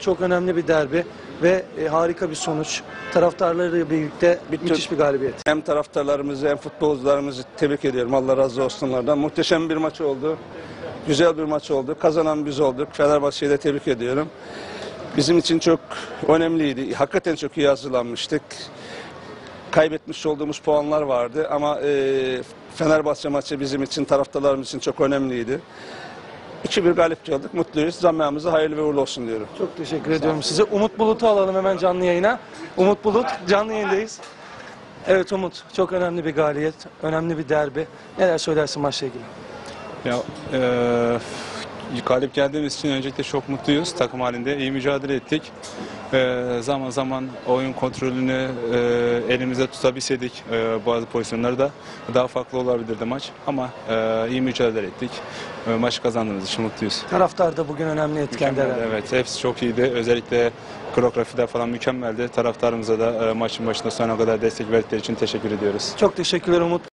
Çok önemli bir derbi ve e, harika bir sonuç. Taraftarlarıyla birlikte Bütün- müthiş bir galibiyet. Hem taraftarlarımızı hem futbolcularımızı tebrik ediyorum. Allah razı olsun onlardan. Muhteşem bir maç oldu. Güzel bir maç oldu. Kazanan biz olduk. Fenerbahçe'yi de tebrik ediyorum. Bizim için çok önemliydi. Hakikaten çok iyi hazırlanmıştık. Kaybetmiş olduğumuz puanlar vardı ama e, Fenerbahçe maçı bizim için, taraftarlarımız için çok önemliydi. 2-1 galip geldik. Mutluyuz. Camiamıza hayırlı ve uğurlu olsun diyorum. Çok teşekkür ediyorum size. Umut Bulut'u alalım hemen canlı yayına. Umut Bulut canlı yayındayız. Evet Umut çok önemli bir galibiyet, önemli bir derbi. Neler söylersin maçla ilgili? Ya eee galip geldiğimiz için öncelikle çok mutluyuz. Takım halinde iyi mücadele ettik. Eee, zaman zaman oyun kontrolünü eee, elimizde tutabilseydik eee, bazı pozisyonlarda daha farklı olabilirdi maç. Ama eee, iyi mücadele ettik. Eee, maçı kazandığımız için mutluyuz. Taraftar da bugün önemli herhalde. evet hepsi çok iyiydi. Özellikle koreografiler falan mükemmeldi. Taraftarımıza da eee, maçın başında sonuna kadar destek verdikleri için teşekkür ediyoruz. Çok teşekkürler Umut.